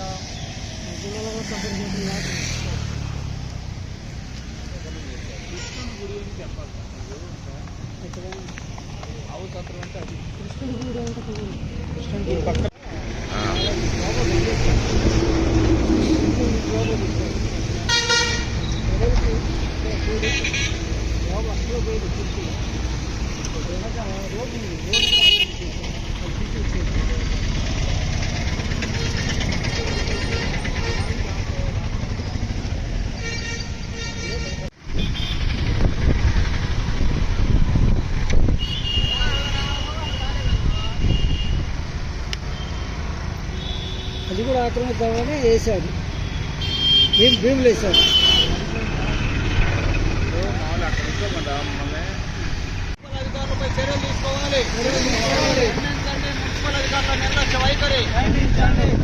లేదా జిల్లాలో కూడా కంపేర్ చేయడం కృష్ణుడి గురించి చెప్పాలి అవసరం అంటే అది కృష్ణుడి గుడి ఉంటుంది కృష్ణుడి గుడి రోడ్డు అది కూడా ఆక్రమిద్దామని వేశారు. భీమ్ భీములు వేశారు. అధికారులపై చర్యలు తీసుకోవాలి ఖండించండి మున్సిపల్ అధికారుల నిర్లక్ష్య వైఖరి.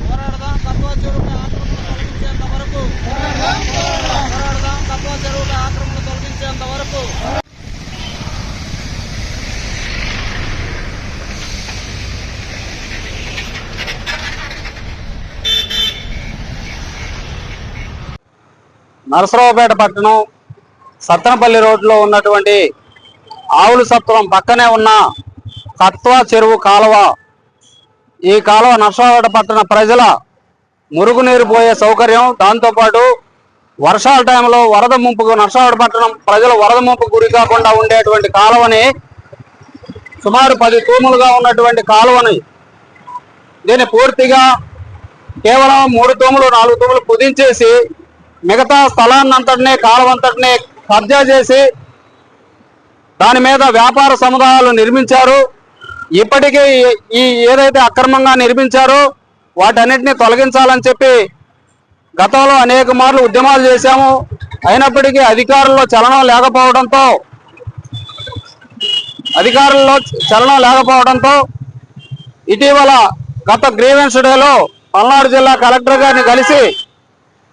పోరాడదాం తత్వ ఆక్రమణ కలిగించేంత వరకు పోరాడదాం తత్వ చెరువుల ఆక్రమణ తొలగించేంత వరకు నరసరావుపేట పట్టణం సత్తనపల్లి రోడ్లో ఉన్నటువంటి ఆవుల సత్వం పక్కనే ఉన్న కత్వ చెరువు కాలువ. ఈ కాలువ నరసరావుపేట పట్టణ ప్రజల మురుగునీరు పోయే సౌకర్యం. దాంతోపాటు వర్షాల టైంలో వరద ముంపుకు నరసరావుపేట పట్టణం ప్రజలు వరద ముంపు గురి కాకుండా ఉండేటువంటి కాలువని సుమారు పది తూములుగా ఉన్నటువంటి కాలువని దీన్ని పూర్తిగా కేవలం మూడు తూములు నాలుగు తూములు కుదించేసి మిగతా స్థలాన్నంతటినీ కాలువంతటినీ కబ్జా చేసి దాని మీద వ్యాపార సముదాయాలు నిర్మించారు. ఇప్పటికీ ఈ- ఈ ఏదైతే అక్రమంగా నిర్మించారో వాటన్నిటిని తొలగించాలని చెప్పి గతంలో అనేక మార్లు ఉద్యమాలు చేశాము. అయినప్పటికీ అధికారుల్లో చలనం లేకపోవడంతో అధికారుల్లో చలనం లేకపోవడంతో ఇటీవల గత గ్రీవెన్స్ డేలో పల్నాడు జిల్లా కలెక్టర్ గారిని కలిసి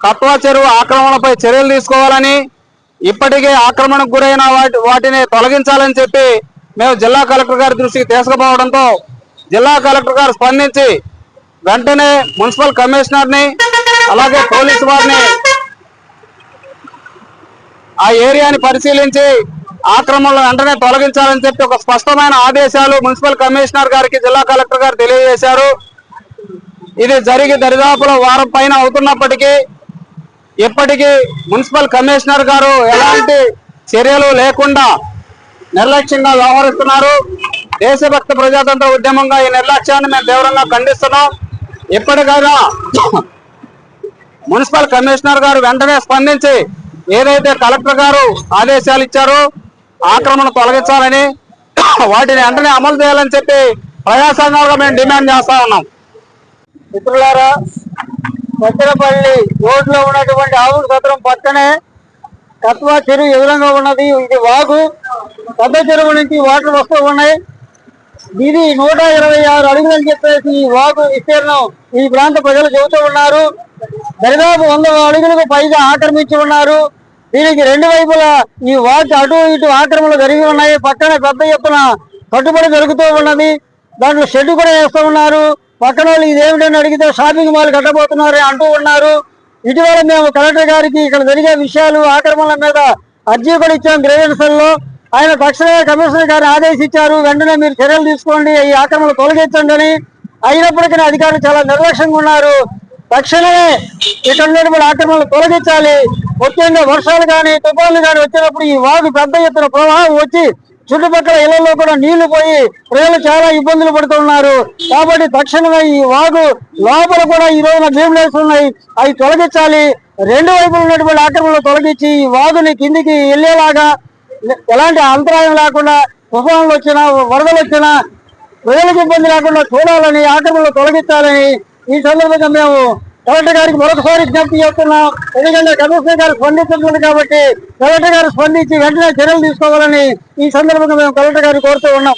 కత్వా చెరువు ఆక్రమణపై చర్యలు తీసుకోవాలని ఇప్పటికే ఆక్రమణకు గురైన వాటి వాటిని తొలగించాలని చెప్పి మేము జిల్లా కలెక్టర్ గారి దృష్టికి తీసుకుపోవడంతో జిల్లా కలెక్టర్ గారు స్పందించి వెంటనే మున్సిపల్ కమిషనర్ని అలాగే పోలీసు వారిని ఆ ఏరియాని పరిశీలించి ఆక్రమణలు వెంటనే తొలగించాలని చెప్పి ఒక స్పష్టమైన ఆదేశాలు మున్సిపల్ కమిషనర్ గారికి జిల్లా కలెక్టర్ గారు తెలియజేశారు. ఇది జరిగి దరిదాపులో వారం పైన అవుతున్నప్పటికీ ఇప్పటికీ మున్సిపల్ కమిషనర్ గారు ఎలాంటి చర్యలు లేకుండా నిర్లక్ష్యంగా వ్యవహరిస్తున్నారు. దేశభక్త ప్రజాతంత్ర ఉద్యమంగా ఈ నిర్లక్ష్యాన్ని మేము తీవ్రంగా ఖండిస్తున్నాం. ఇప్పటికైనా మున్సిపల్ కమిషనర్ గారు వెంటనే స్పందించి ఏదైతే కలెక్టర్ గారు ఆదేశాలు ఇచ్చారో ఆక్రమణ తొలగించాలని వాటిని వెంటనే అమలు చేయాలని చెప్పి ప్రజాసంఘాలుగా మేము డిమాండ్ చేస్తా ఉన్నాం. మిత్రులారా భద్రపల్లి రోడ్లో ఉన్నటువంటి ఆవుల సత్రం పక్కనే కత్వా చెరువు ఎదురుగా ఉన్నది. ఇది వాగు. పెద్ద చెరువు నుంచి వాటర్ వస్తూ ఉన్నాయి. ఇది నూట ఇరవై ఆరు అడుగులని చెప్పేసి ఈ వాగు విస్తీర్ణం ఈ ప్రాంత ప్రజలు చెబుతూ ఉన్నారు. దరిదాపు వంద అడుగులకు పైగా ఆక్రమించి ఉన్నారు. దీనికి రెండు వైపులా ఈ వాచ్ అటు ఇటు ఆక్రమణలు జరిగి ఉన్నాయి. పక్కన పెద్ద ఎత్తున కట్టుబడి జరుగుతూ ఉన్నది. దాంట్లో షెడ్ కూడా వేస్తూ ఉన్నారు. పక్కన వాళ్ళు ఇదేమిటని అడిగితే షాపింగ్ మాల్ కట్టబోతున్నారు అంటూ ఉన్నారు. ఇటీవల మేము కలెక్టర్ గారికి ఇక్కడ జరిగే విషయాలు ఆక్రమణల మీద అర్జీ కూడా ఇచ్చాం గ్రేవెన్స్లో ఆయన తక్షణమే కమిషనర్ గారిని ఆదేశించారు. వెంటనే మీరు చర్యలు తీసుకోండి ఈ ఆక్రమణలు తొలగించండి అని అయినప్పటికీ అధికారులు చాలా నిర్లక్ష్యంగా ఉన్నారు. తక్షణమే ఇక్కడ ఉన్నటువంటి ఆక్రమణలు తొలగించాలి. ముఖ్యంగా వర్షాలు కానీ తుఫాన్లు కానీ వచ్చినప్పుడు ఈ వాగు పెద్ద ఎత్తున ప్రవాహం వచ్చి చుట్టుపక్కల ఇళ్ళలో కూడా నీళ్ళు పోయి ప్రజలు చాలా ఇబ్బందులు పడుతున్నారు. కాబట్టి తక్షణమే ఈ వాగు లోపల కూడా ఈ రోజున భీములేసి ఉన్నాయి అవి తొలగించాలి. రెండు వైపులు ఉన్నటువంటి ఆక్రమణలు తొలగించి ఈ వాగుని కిందికి వెళ్ళేలాగా ఎలాంటి అంతరాయం లేకుండా తుఫాన్లు వచ్చినా వరదలు వచ్చినా ప్రజలకు ఇబ్బంది లేకుండా చూడాలని ఆక్రమణలు తొలగించాలని ఈ సందర్భంగా మేము కలెక్టర్ గారికి మరొకసారి విజ్ఞప్తి చేస్తున్నాం. ఎందుకంటే కమిషనర్ గారు స్పందించట్లేదు కాబట్టి కలెక్టర్ గారు స్పందించి వెంటనే చర్యలు తీసుకోవాలని ఈ సందర్భంగా మేము కలెక్టర్ గారిని కోరుతూ ఉన్నాం.